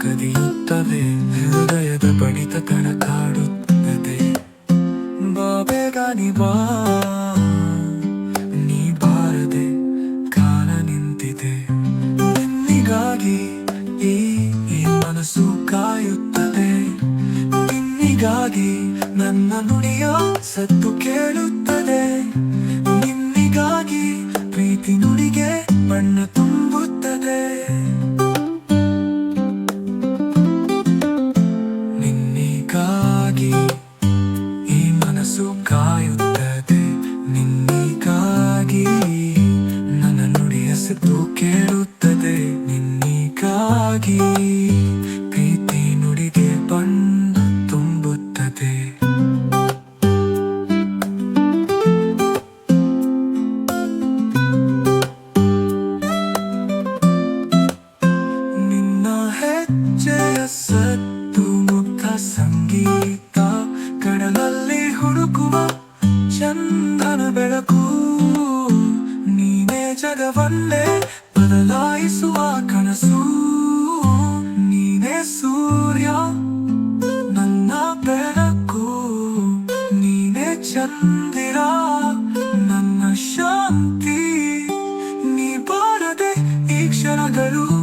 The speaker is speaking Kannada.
ಕದಿಯುತ್ತವೆ, ಹೃದಯದ ಬಡಿತ ಕಣಕಾಡುತ್ತದೆ ಕಾಡುತ್ತದೆ. ಬಾಬೇಗ ನೀ ಬಾ, ನೀ ಬಾರದೆ ಕಾಲ ನಿಂತಿದೆ. ನಿನ್ನಿಗಾಗಿ ಈ ಮನಸ್ಸು ಕಾಯುತ್ತದೆ. ನಿನ್ನಿಗಾಗಿ ನನ್ನ ನುಡಿಯ ಸತ್ತು ಕೇಳುತ್ತದೆ. ಮನಸ್ಸು ಕಾಯುತ್ತದೆ. ನಿನ್ನಿಗಾಗಿ ನನ್ನ ನುಡಿಯ ಸದ್ದು ಕೇಳುತ್ತದೆ. ನಿನ್ನಿಗಾಗಿ ಜ್ಞಾನ ಬೆಳಕು. ನೀನೇ ಜಗವನ್ನೇ ಬದಲಾಯಿಸುವ ಕನಸು. ನೀನೇ ಸೂರ್ಯ, ನನ್ನ ಬೆಳಕು. ನೀನೇ ಚಂದಿರ, ನನ್ನ ಶಾಂತಿ. ನೀ ಬಾರದೆ ಈ ಕ್ಷಣಗಳು